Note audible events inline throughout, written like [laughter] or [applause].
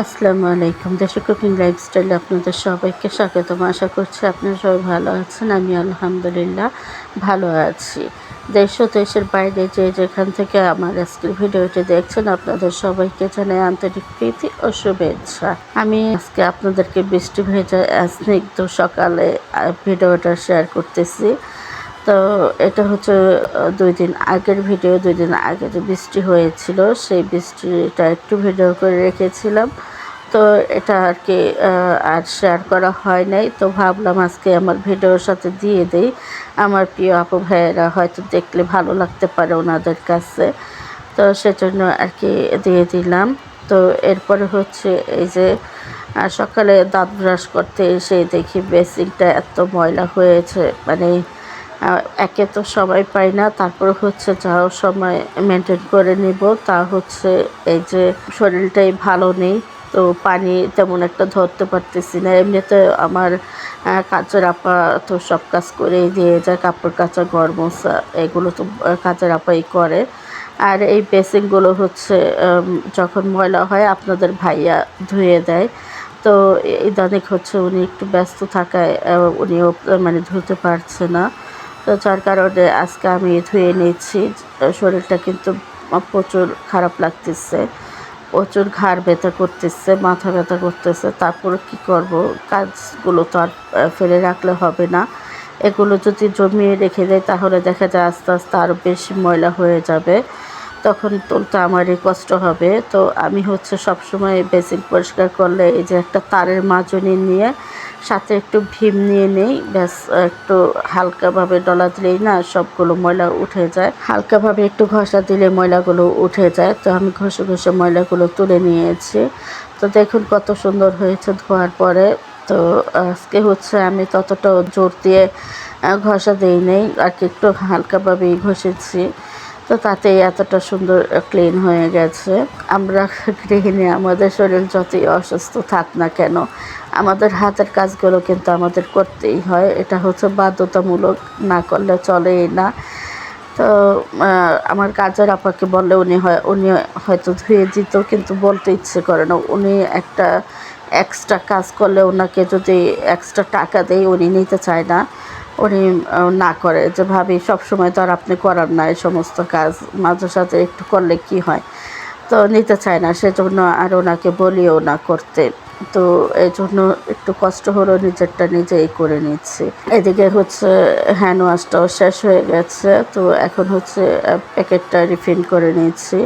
আসসালামু আলাইকুম। দেশে কুকিং লাইফস্টাইলে আপনাদের সবাইকে স্বাগতম। আশা করছি আপনারা সবাই ভালো আছেন। আমি আলহামদুলিল্লাহ ভালো আছি। দেশ ও দেশের বাইরে যে যেখান থেকে আমার আজকের ভিডিওটি দেখছেন, আপনাদের সবাইকে জানাই আন্তরিক প্রীতি ও শুভেচ্ছা। আমি আজকে আপনাদেরকে বৃষ্টি ভেজা স্নিগ্ধ সকালে ভিডিওটা শেয়ার করতেছি। তো এটা হচ্ছে দুই দিন আগের ভিডিও, দুই দিন আগে যে বৃষ্টি হয়েছিল, সেই বৃষ্টিটা একটু ভিডিও করে রেখেছিলাম। তো এটা আর কি আর শেয়ার করা হয় নাই। তো ভাবলাম আজকে আমার ভিডিওর সাথে দিয়ে দেই। আমার প্রিয় আপু ভাইয়েরা হয়তো দেখলে ভালো লাগতে পারে ওনাদের কাছে। তো সেজন্য আর কি দিয়ে দিলাম। তো এরপরে হচ্ছে এই যে সকালে দাঁত ব্রাশ করতে এসে দেখি বেসিংটা এত ময়লা হয়েছে। মানে একে তো সবাই পাই না। তারপর হচ্ছে যাও সময় মেনটেন করে নিব। তা হচ্ছে এই যে শরীরটাই ভালো নেই, তো পানি তেমন একটা ধরতে পারতেছি না। এমনিতে আমার কাজের আপা তো সব কাজ করেই দিয়ে যায়, কাপড় কাচা, ঘর মোছা, এগুলো তো কাজের আপাই করে। আর এই বেসিনগুলো হচ্ছে যখন ময়লা হয় আপনাদের ভাইয়া ধুয়ে দেয়। তো ইদানিক হচ্ছে উনি একটু ব্যস্ত থাকায় উনিও মানে ধুতে পারছে না। তো যার কারণে আজকে আমি ধুয়ে নিচ্ছি শরীরটা কিন্তু প্রচুর খারাপ লাগতেছে। প্রচুর ঘাড় ব্যথা করতেছে, মাথা ব্যথা করতেছে। তারপরে কি করব? কাজগুলো তো আর ফেলে রাখলে হবে না। এগুলো যদি জমিয়ে রেখে দেয় তাহলে দেখা যায় আস্তে আস্তে আরও বেশি ময়লা হয়ে যাবে। তখন তুলতে আমারই কষ্ট হবে। তো আমি হচ্ছে সবসময় বেসিন পরিষ্কার করলে এই যে একটা তারের মাজনি নিয়ে সাথে একটু ভীম নিয়ে নেই, ব্যাস একটু হালকাভাবে ডলা দিলেই না সবগুলো ময়লা উঠে যায়। হালকাভাবে একটু ঘষা দিলে ময়লাগুলো উঠে যায়। তো আমি ঘষে ঘষে ময়লাগুলো তুলে নিয়েছি। তো দেখুন কত সুন্দর হয়েছে ধোয়ার পরে। তো আজকে হচ্ছে আমি ততটা জোর দিয়ে ঘষা দিই নেই। আর কি একটু হালকাভাবেই ঘষেছি। তো তাতেই এতটা সুন্দর ক্লিন হয়ে গেছে। আমরা গৃহিণী, আমাদের শরীর যতই অসুস্থ থাক না কেন, আমাদের হাতের কাজগুলো কিন্তু আমাদের করতেই হয়। এটা হচ্ছে বাধ্যতামূলক, না করলে চলেই না। তো আমার কাজের আপাকে বললে উনি হয়, উনি হয়তো ধুয়ে দিত, কিন্তু বলতে ইচ্ছে করে না। উনি একটা এক্সট্রা কাজ করলে ওনাকে যদি এক্সট্রা টাকা দেয়, উনি নিতে চায় না। উনি না করে যে, ভাবি, সবসময় তো আর আপনি করার না এই সমস্ত কাজ। মাঝে সাথে একটু করলে কি হয়? তো নিতে চায় না, সেজন্য আর ওনাকে বলিও না করতে। তো এই জন্য একটু কষ্ট হলো, নিজেরটা নিজেই করে নিচ্ছি। এদিকে হচ্ছে হ্যান্ড ওয়াশটাও শেষ হয়ে গেছে, তো এখন হচ্ছে প্যাকেটটা রিফিল করে নিচ্ছি।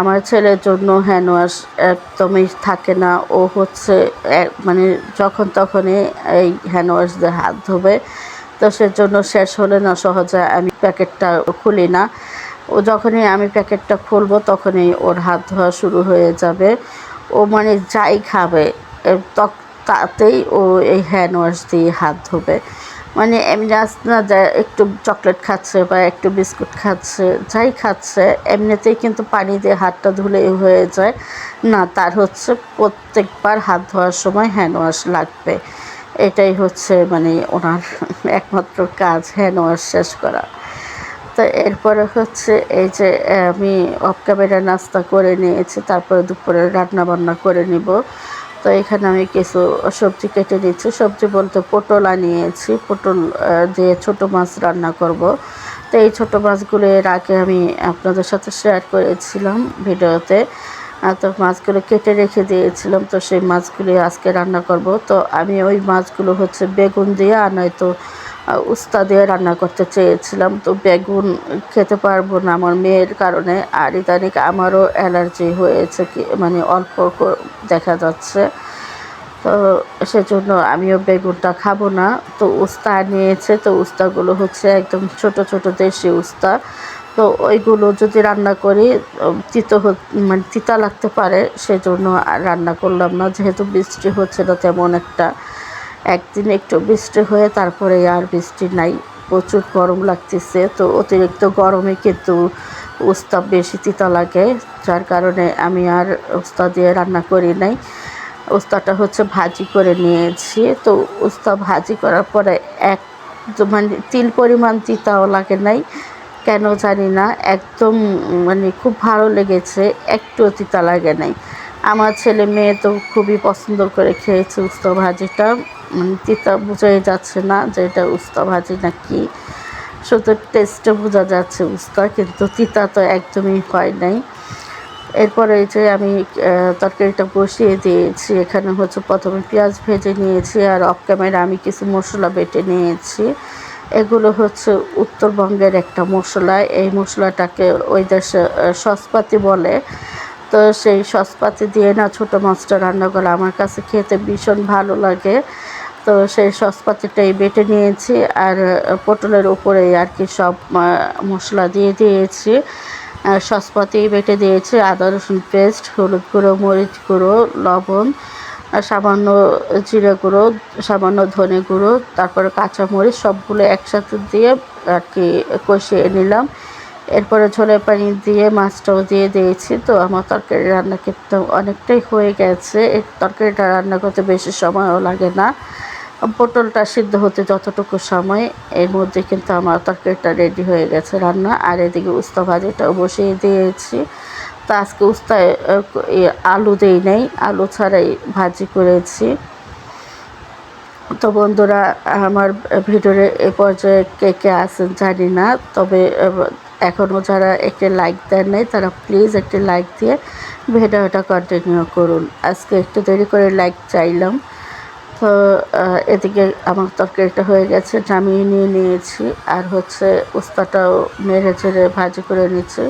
আমার ছেলের জন্য হ্যান্ড ওয়াশ একদমই থাকে না। ও হচ্ছে মানে যখন তখনই এই হ্যান্ড ওয়াশ দিয়ে হাত ধোবে তো সেজন্য শেষ হলে না সহজে, আমি প্যাকেটটা খুলি না। ও যখনই আমি প্যাকেটটা খুলবো তখনই ওর হাত ধোয়া শুরু হয়ে যাবে। ও মানে যাই খাবে তাতেই ও এই হ্যান্ড ওয়াশ দিয়ে হাত ধোবে। মানে এমনি না যা একটু চকলেট খাচ্ছে বা একটু বিস্কুট খাচ্ছে, যাই খাচ্ছে, এমনিতেই কিন্তু পানি দিয়ে হাতটা ধুলেই হয়ে যায়। না, তার হচ্ছে প্রত্যেকবার হাত ধোয়ার সময় হ্যান্ড ওয়াশ লাগবে। এটাই হচ্ছে মানে ওনার [laughs] একমাত্র কাজ হ্যান্ড ওয়াশ শেষ করা। তো এরপরে হচ্ছে এই যে আমি অফ ক্যামেরা নাস্তা করে নিয়েছি, তারপরে দুপুরে রান্না বান্না করে নিব। তো এখানে আমি কিছু সবজি কেটে নিচ্ছি। সবজি বলতে পটল আনিয়েছি, পটল দিয়ে ছোট মাছ রান্না করব। তো এই ছোট মাছগুলো এর আগে আমি আপনাদের সাথে শেয়ার করেছিলাম ভিডিওতে। আহ, তো মাছগুলো কেটে রেখে দিয়েছিলাম তো সেই মাছগুলি আজকে রান্না করব। তো আমি ওই মাছগুলো হচ্ছে বেগুন দিয়ে আর নয়তো উস্তা দিয়ে রান্না করতে চেয়েছিলাম। তো বেগুন খেতে পারব না আমার মেয়ের কারণে আর ইদানিক আমারও অ্যালার্জি হয়েছে কি মানে অল্প দেখা যাচ্ছে। তো সেজন্য আমিও বেগুনটা খাব না। তো উস্তা নিয়েছে তো উস্তাগুলো হচ্ছে একদম ছোট ছোট দেশি উস্তা। তো ওইগুলো যদি রান্না করি তিতো মানে তিতা লাগতে পারে, সেজন্য আর রান্না করলাম না। যেহেতু বৃষ্টি হচ্ছে না, তেমন একটা একদিন একটু বৃষ্টি হয়ে তারপরে আর বৃষ্টি নাই, প্রচুর গরম লাগতেছে। তো অতিরিক্ত গরমে কিন্তু উস্তা বেশি তিতা লাগে, যার কারণে আমি আর উস্তা দিয়ে রান্না করি নাই। উস্তাটা হচ্ছে ভাজি করে নিয়েছি। তো উস্তা ভাজি করার পরে এক মানে তিল পরিমাণ তিতাও লাগে নাই। কেন জানি না, একদম মানে খুব ভালো লেগেছে, একটু তিতা লাগে নাই। আমার ছেলে মেয়ে তো খুবই পছন্দ করে খেয়েছে উস্তা ভাজিটা মানে তিতা বোঝাই যাচ্ছে না যে এটা উস্তা ভাজি না কি শুধু টেস্টে বোঝা যাচ্ছে উস্তা, কিন্তু তিতা তো একদমই হয় নাই। এরপরে এই যে আমি তরকারিটা বসিয়ে দিয়েছি, এখানে হচ্ছে প্রথমে পেঁয়াজ ভেজে নিয়েছি, আর অফ ক্যামেরা আমি কিছু মশলা বেটে নিয়েছি। এগুলো হচ্ছে উত্তরবঙ্গের একটা মশলা। এই মশলাটাকে ওই দেশে সসপাতি বলে। তো সেই সসপাতি দিয়ে না ছোটো মাছটা রান্না করে আমার কাছে খেতে ভীষণ ভালো লাগে। তো সেই সসপাতিটাই বেটে নিয়েছি আর পটলের উপরে আর কি সব মশলা দিয়ে দিয়েছি। সসপাতি বেটে দিয়েছি। আদা রসুন পেস্ট, হলুদ গুঁড়ো, মরিচ গুঁড়ো, লবণ সামান্য জিরে গুঁড়ো, সামান্য ধনে গুঁড়ো, তারপরে কাঁচামরিচ সবগুলো একসাথে দিয়ে আর কি কষিয়ে নিলাম। এরপরে ঝোলের পানি দিয়ে, মাছটাও দিয়ে দিয়েছি। তো আমার তরকারি রান্না কিন্তু অনেকটাই হয়ে গেছে। এই তরকারিটা রান্না করতে বেশি সময়ও লাগে না। পটলটা সিদ্ধ হতে যতটুকু সময়, এর মধ্যে কিন্তু আমার তরকারিটা রেডি হয়ে গেছে রান্না। আর এদিকে উস্তা ভাজিটাও বসিয়ে দিয়েছি। তো আজকে উস্তায় আলু দেই নাই, আলু ছাড়াই ভাজি করেছি। তো বন্ধুরা, আমার ভিডিওরে এ পর্যায়ে কে কে আছেন জানি না, তবে এখনও যারা একটি লাইক দেন নাই, তারা প্লিজ একটি লাইক দিয়ে ভিডিওটা কন্টিনিউ করুন। আজকে একটু দেরি করে লাইক চাইলাম। তো এদিকে আমার তরকারিটা হয়ে গেছে, নামিয়ে নিয়ে নিয়েছি। আর হচ্ছে উস্তাটাও নেড়ে চেড়ে ভাজি করে নিচ্ছি।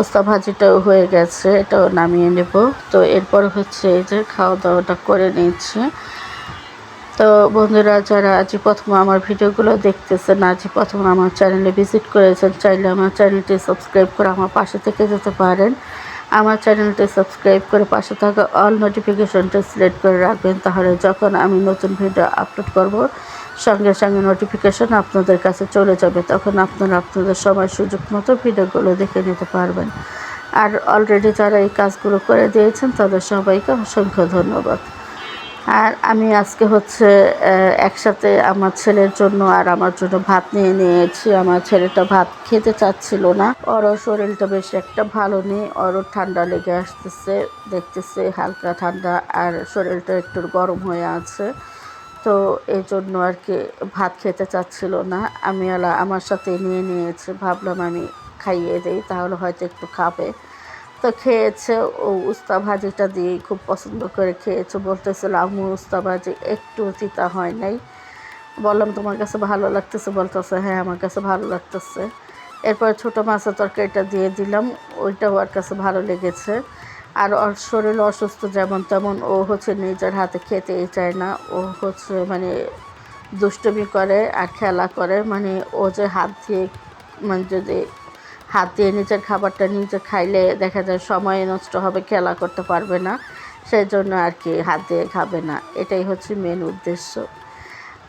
উস্তা ভাজিটাও হয়ে গেছে, এটাও নামিয়ে নেব। তো এরপর হচ্ছে এই যে খাওয়া দাওয়াটা করে নিচ্ছি। তো বন্ধুরা, যারা আজ প্রথম আমার ভিডিওগুলো দেখতেছেন আজ প্রথম আমার চ্যানেলে ভিজিট করেছেন, চাইলে আমার চ্যানেলটি সাবস্ক্রাইব করে আমার পাশে থেকে যেতে পারেন। আমার চ্যানেলটি সাবস্ক্রাইব করে পাশে থাকা অল নোটিফিকেশনটা সিলেক্ট করে রাখবেন, তাহলে যখন আমি নতুন ভিডিও আপলোড করব সঙ্গে সঙ্গে নোটিফিকেশন আপনাদের কাছে চলে যাবে। তখন আপনারা আপনাদের সময় সুযোগ মতো ভিডিওগুলো দেখে নিতে পারবেন। আর অলরেডি যারা এই কাজগুলো করে দিয়েছেন, তাদের সবাইকে অসংখ্য ধন্যবাদ। আর আমি আজকে হচ্ছে একসাথে আমার ছেলের জন্য আর আমার জন্য ভাত নিয়ে নিয়েছি। আমার ছেলেটা ভাত খেতে চাচ্ছিল না। ওরও শরীরটা বেশ একটা ভালো নেই। ওরও ঠান্ডা লেগে আসতেছে, দেখতেছে হালকা ঠান্ডা, আর শরীরটা একটু গরম হয়ে আছে। তো এই জন্য আর কি ভাত খেতে চাচ্ছিল না। আমি আলা আমার সাথে নিয়ে নিয়েছি, ভাবলাম আমি খাইয়ে দিই, তাহলে হয়তো একটু খাবে। তো খেয়েছে, ও উস্তা ভাজিটা দিয়ে খুব পছন্দ করে খেয়েছে। বলতেছিল, আম্মু, উস্তা ভাজি একটু তিতা হয় নাই। বললাম, তোমার কাছে ভালো লাগতেছে? বলতেছে হ্যাঁ আমার কাছে ভালো লাগতেছে। এরপর ছোটো মাছের তরকারিটা দিয়ে দিলাম, ওইটাও ওর কাছে ভালো লেগেছে। আর ওর শরীর অসুস্থ যেমন তেমন, ও হচ্ছে নিজের হাতে খেতেই চায় না। ও হচ্ছে মানে দুষ্টমি করে আর খেলা করে। মানে ও যে হাত দিয়ে মানে যদি হাত দিয়ে নিজের খাবারটা নিজে খাইলে দেখা যায় সময় নষ্ট হবে, খেলা করতে পারবে না। সেই জন্য আর কি হাত দিয়ে খাবে না। এটাই হচ্ছে মেন উদ্দেশ্য।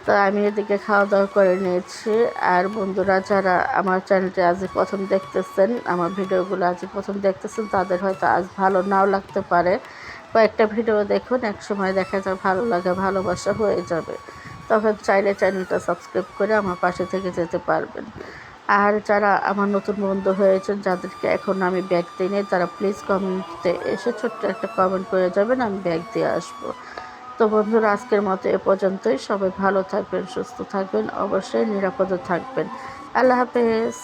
তো আমি এদিকে খাওয়া দাওয়া করে নিয়েছি। আর বন্ধুরা যারা আমার চ্যানেলটি আজ প্রথম দেখতেছেন, আমার ভিডিওগুলো আজ প্রথম দেখতেছেন, তাদের হয়তো আজ ভালো নাও লাগতে পারে। কয়েকটা ভিডিও দেখুন, এক সময় দেখা যায় ভালো লাগে, ভালোবাসা হয়ে যাবে। তখন চাইলে চ্যানেলটা সাবস্ক্রাইব করে আমার পাশে থেকে যেতে পারবেন। আর যারা আমার নতুন বন্ধু হয়েছেন, যাদেরকে এখন আমি ব্যাগ দিই তারা প্লিজ কমেন্টে এসে ছোট্ট একটা কমেন্ট করে যাবেন, আমি ব্যাগ দিয়ে আসব। তো বন্ধুরা, আজকের মতো এ পর্যন্তই। সবাই ভালো থাকবেন, সুস্থ থাকবেন, অবশ্যই নিরাপদে থাকবেন। আল্লাহ হাফেজ।